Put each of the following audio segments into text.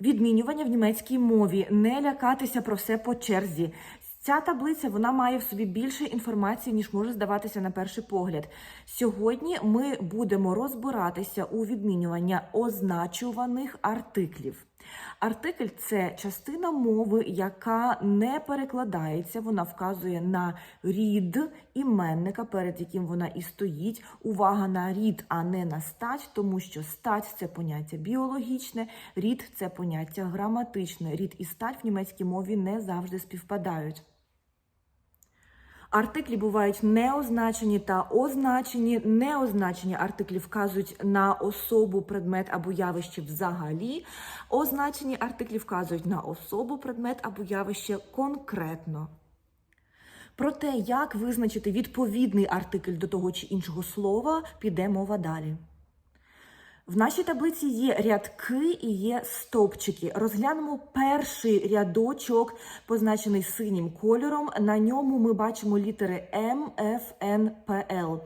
Відмінювання в німецькій мові. Не лякатися про все по черзі. Ця таблиця вона має в собі більше інформації, ніж може здаватися на перший погляд. Сьогодні ми будемо розбиратися у відмінювання означуваних артиклів. Артикль це частина мови, яка не перекладається, вона вказує на рід іменника, перед яким вона і стоїть. Увага на рід, а не на стать, тому що стать це поняття біологічне, рід це поняття граматичне. Рід і стать в німецькій мові не завжди співпадають. Артиклі бувають неозначені та означені. Неозначені артиклі вказують на особу, предмет або явище взагалі. Означені артиклі вказують на особу, предмет або явище конкретно. Про те, як визначити відповідний артикль до того чи іншого слова, піде мова далі. В нашій таблиці є рядки і є стовпчики. Розглянемо перший рядочок, позначений синім кольором. На ньому ми бачимо літери М, Ф, Н, П, Л.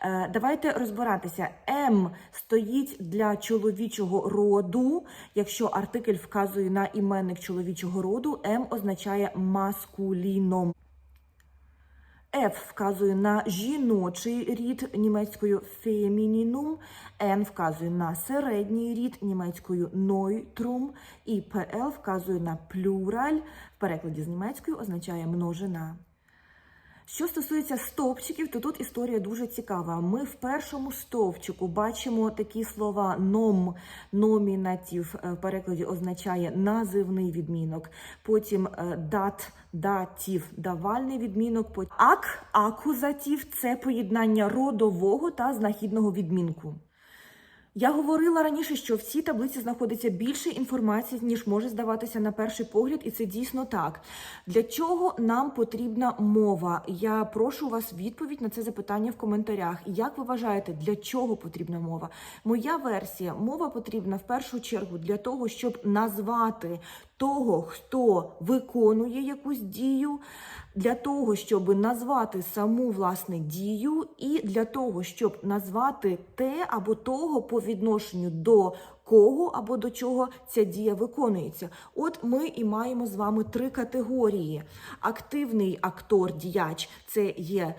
Е, Давайте розбиратися. М стоїть для чоловічого роду. Якщо артикль вказує на іменник чоловічого роду, М означає маскуліном. F вказує на жіночий рід німецькою фемінінум, N вказує на середній рід німецькою нойтрум, і PL вказує на плюраль, в перекладі з німецькою означає множина. Що стосується стовпчиків, то тут історія дуже цікава. Ми в першому стовпчику бачимо такі слова ном, номінатив е, в перекладі означає називний відмінок. Потім е, дат, датів, давальний відмінок. Ак, акузатів це поєднання родового та знахідного відмінку. Я говорила раніше, що в цій таблиці знаходиться більше інформації, ніж може здаватися на перший погляд, і це дійсно так. Для чого нам потрібна мова? Я прошу вас відповідь на це запитання в коментарях. Як ви вважаєте, для чого потрібна мова? Моя версія мова потрібна в першу чергу для того, щоб назвати того, хто виконує якусь дію, для того, щоб назвати саму власне дію, і для того, щоб назвати те або того по відношенню до кого або до чого ця дія виконується. От ми і маємо з вами три категорії: активний актор, діяч це є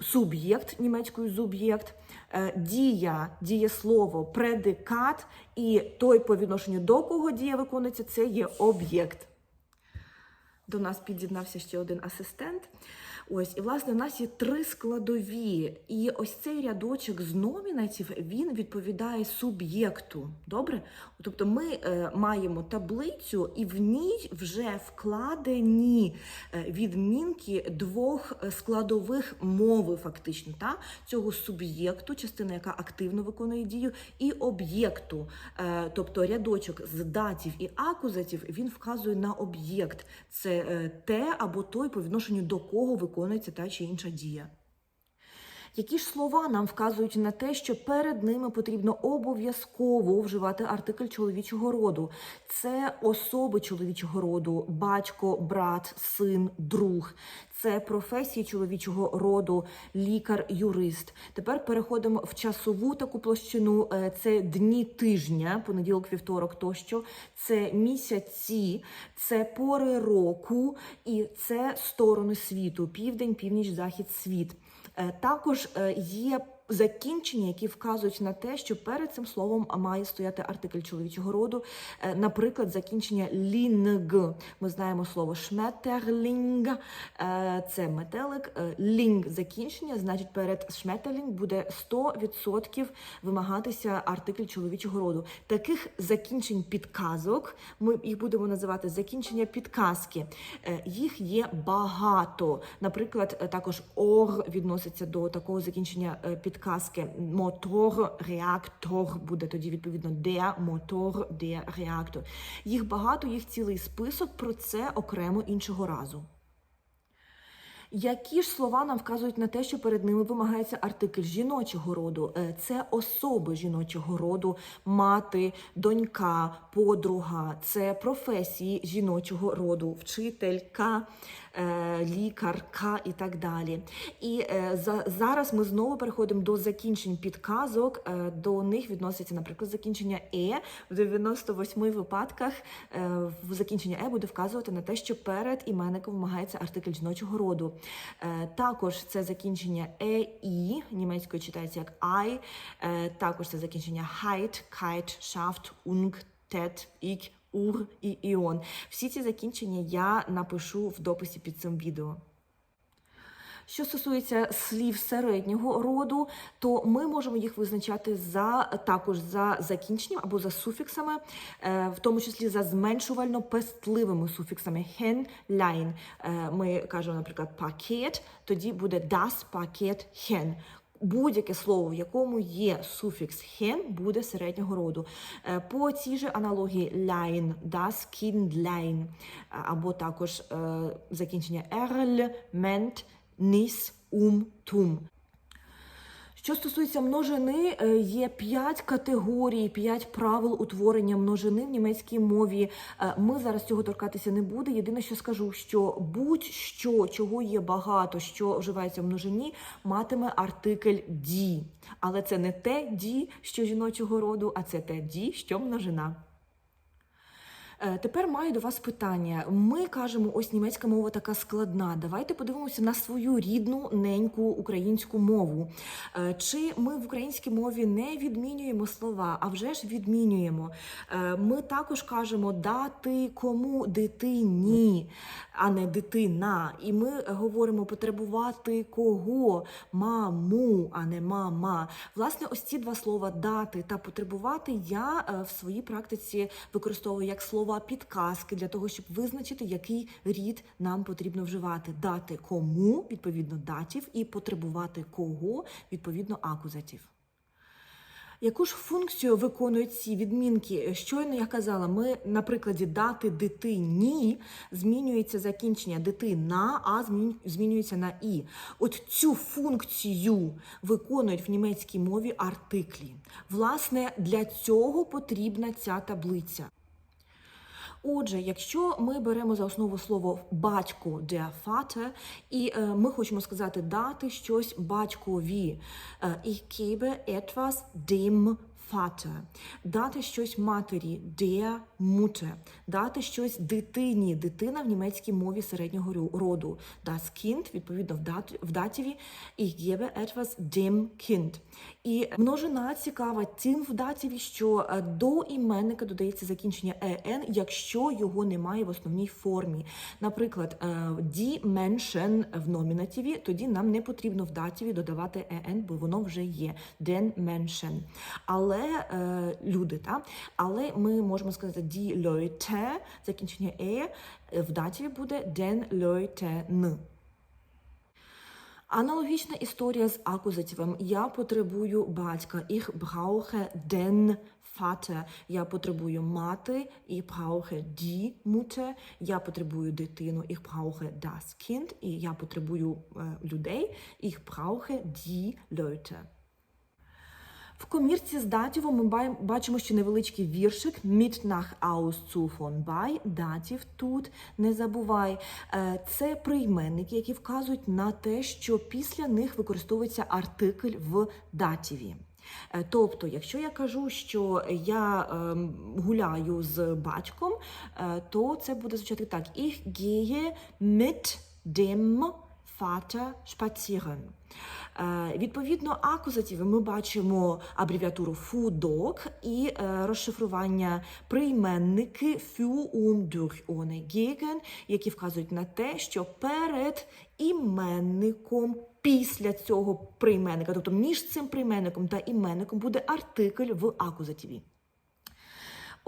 суб'єкт німецькою зуб'єкт. Е, Дія, дієслово, предикат, і той, по відношенню до кого дія виконується, це є об'єкт. До нас під'єднався ще один асистент. Ось, і власне, у нас є три складові. І ось цей рядочок з номінатів він відповідає суб'єкту. Добре? Тобто ми е, маємо таблицю, і в ній вже вкладені е, відмінки двох е, складових мови, фактично, та? цього суб'єкту, частина, яка активно виконує дію, і об'єкту. Е, тобто рядочок з датів і акузатів він вказує на об'єкт. Це е, те або той, по відношенню до кого виконується та чи інша дія. Які ж слова нам вказують на те, що перед ними потрібно обов'язково вживати артикль чоловічого роду? Це особи чоловічого роду, батько, брат, син, друг. Це професії чоловічого роду, лікар, юрист. Тепер переходимо в часову таку площину. Е, Це дні тижня, понеділок, вівторок тощо. Це місяці, це пори року і це сторони світу: південь, північ, захід, світ. Е, Також е, є закінчення, які вказують на те, що перед цим словом має стояти артикль чоловічого роду. Е, Наприклад, закінчення лінг. Ми знаємо слово шметерлінг, е, це метелик. Е, Лінг закінчення, значить, перед шметерлінг буде 100% вимагатися артикль чоловічого роду. Таких закінчень підказок ми їх будемо називати закінчення підказки. Їх є багато. Наприклад, також ор відноситься до такого закінчення е, підказки. Мотор, реактор буде тоді відповідно де мотор, де реактор. Їх багато, їх цілий список. Про це окремо іншого разу. Які ж слова нам вказують на те, що перед ними вимагається артикль жіночого роду? Е, Це особи жіночого роду, мати, донька, подруга, це професії жіночого роду, вчителька, лікарка і так далі. І е, за, зараз ми знову переходимо до закінчень підказок. Е, До них відноситься, наприклад, закінчення е. В 98 випадках е, в закінчення е буде вказувати на те, що перед іменником вимагається артикль жіночого роду. Е, Також це закінчення е і німецькою читається як. Е, Також це закінчення heit, kite, schaft, ung, tet, ik, ур і іон. Всі ці закінчення я напишу в дописі під цим відео. Що стосується слів середнього роду, то ми можемо їх визначати за також за закінченням або за суфіксами, е, в тому числі за зменшувально пестливими суфіксами line. Е, Ми кажемо, наприклад, пакет, тоді буде das пакет hen. Будь-яке слово, в якому є суфікс хен, буде середнього роду. Е, По цій же аналогії ляйн, das Kindlein, або також е, закінчення ерль, мент, ніс, ум, tum. Що стосується множини, е, є п'ять категорій, п'ять правил утворення множини в німецькій мові. Е, Ми зараз цього торкатися не буде. Єдине, що скажу, що будь-що, чого є багато, що вживається в множині, матиме артикль ді. Але це не те ді, що жіночого роду, а це те ді, що множина. Е, Тепер маю до вас питання. Ми кажемо, ось німецька мова така складна. Давайте подивимося на свою рідну неньку українську мову. Е, Чи ми в українській мові не відмінюємо слова, а вже ж відмінюємо. Е, Ми також кажемо дати кому дитині, а не дитина. І ми говоримо потребувати кого маму, а не мама. Власне, ось ці два слова дати та потребувати я в своїй практиці використовую як слова підказки для того, щоб визначити, який рід нам потрібно вживати. Дати кому, відповідно, датів, і потребувати кого, відповідно, акузатів. Яку ж функцію виконують ці відмінки? Щойно я казала, ми на прикладі дати дитині змінюється закінчення дитина, а змінюється на і. От цю функцію виконують в німецькій мові артиклі. Власне, для цього потрібна ця таблиця. Отже, якщо ми беремо за основу слово батько der Vater, і е, ми хочемо сказати дати щось батькові. Е, Ich gebe etwas dem Vater. Дати щось матері der Mutter. Дати щось дитині. Дитина в німецькій мові середнього роду. Das Kind, відповідно, в, дат, в датіві Ich gebe etwas dem Kind. І множина цікава тим в датіві, що е, до іменника додається закінчення «en», якщо його немає в основній формі. Наприклад, е, die Menschen в номінативі, тоді нам не потрібно в датіві додавати «en», бо воно вже є den Menschen. Але е, люди, та? але ми можемо сказати die Leute, закінчення «е», в датіві буде den Leuten. Аналогічна історія з акузативом. Я потребую батька. Ich brauche den Vater. Я потребую мати. Ich brauche die Mutter. Я потребую дитину. Ich brauche das Kind. І я потребую е, людей. Ich brauche die Leute. В комірці з датівом ми бачимо ще невеличкий віршик mit nach Auszug von bei, датів тут не забувай. Е, Це прийменники, які вказують на те, що після них використовується артикль в датіві. Е, Тобто, якщо я кажу, що я ем, гуляю з батьком, е, то це буде звучати так: Ich gehe mit dem Vater spazieren. Е, Відповідно, акузативи ми бачимо абревіатуру «фудок» і е, розшифрування прийменники «für und durch ohne gegen», які вказують на те, що перед іменником після цього прийменника, тобто між цим прийменником та іменником буде артикль в акузативі.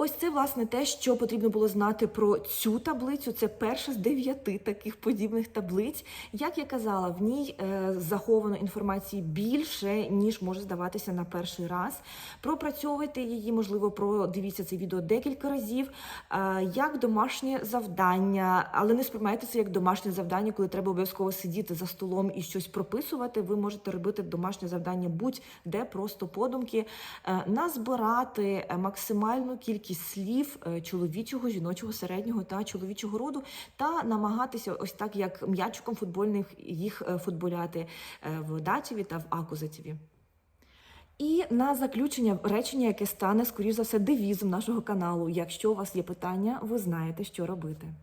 Ось це власне те, що потрібно було знати про цю таблицю. Це перша з дев'яти таких подібних таблиць. Як я казала, в ній е, заховано інформації більше ніж може здаватися на перший раз. Пропрацьовуйте її, можливо, продивіться це відео декілька разів. Е, як домашнє завдання, але не сприймайте це як домашнє завдання, коли треба обов'язково сидіти за столом і щось прописувати. Ви можете робити домашнє завдання будь-де, просто подумки, е, назбирати максимальну кількість слів е, чоловічого, жіночого, середнього та чоловічого роду, та намагатися ось так, як м'ячиком футбольних їх е, футболяти е, в датіві та в акузативі. І на заключення речення, яке стане, скоріш за все, девізом нашого каналу. Якщо у вас є питання, ви знаєте, що робити.